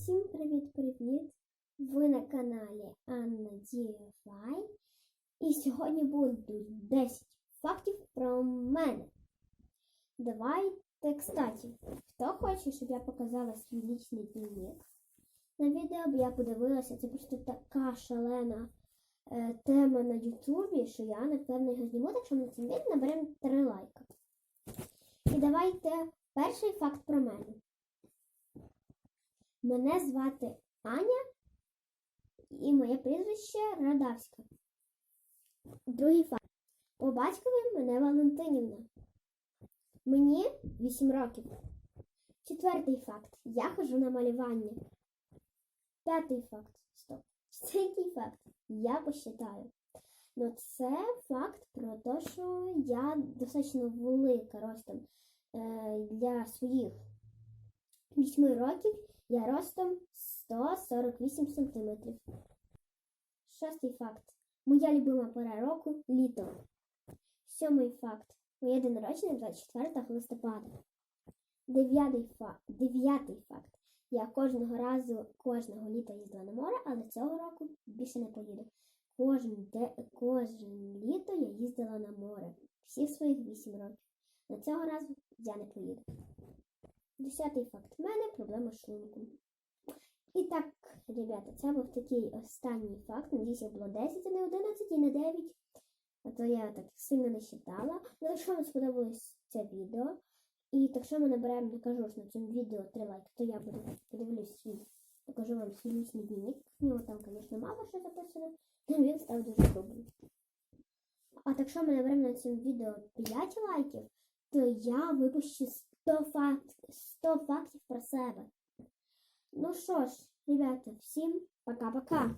Всім привіт-привіт! Ви на каналі Анна DIY. І сьогодні будуть 10 фактів про мене. Давайте, кстати, хто хоче, щоб я показала свій лічний дневник на відео, бо я подивилася, це просто така шалена е, тема на Ютубі, що я, напевно, його зніму, так що ми цим відео наберемо 3 лайка. І давайте перший факт про мене. Мене звати Аня і моє прізвище Радавська. Другий факт. По батькові мене Валентинівна. Мені 8 років. Четвертий факт. Я ходжу на малювання. П'ятий факт. Стоп. Який факт? Я посчитаю. Ну, це факт про те, що я достатньо велика ростом е, для своїх 8 років. Я ростом 148 см. Шостий факт. Моя любима пора року літо. Сьомий факт. Моє день народження 24 листопада. Дев'ятий факт. Дев'ятий факт. Я кожного разу, кожного літа їздила на море, але цього року більше не поїду. Кожен, де, кожен літо я їздила на море. Всі своїх 8 років. На цього разу я не поїду. Десятий факт. В мене проблема з шлунком. І так, ребята, це був такий останній факт. Надіюсь, їх було 10, а не 11 і не 9. А то я так сильно не считала. Ну, якщо вам сподобалось це відео, і так що ми наберемо, покажу ж на цьому відео 3 лайки, то я буду подивлюсь свій, покажу вам свій лічний дневник. В нього там, звісно, мало що записано, але він став дуже добрий. А так що ми наберемо на цьому відео 5 лайків, то я випущу 100, факт, 100 фактів про себе. Ну що ж, ребята, всім пока-пока.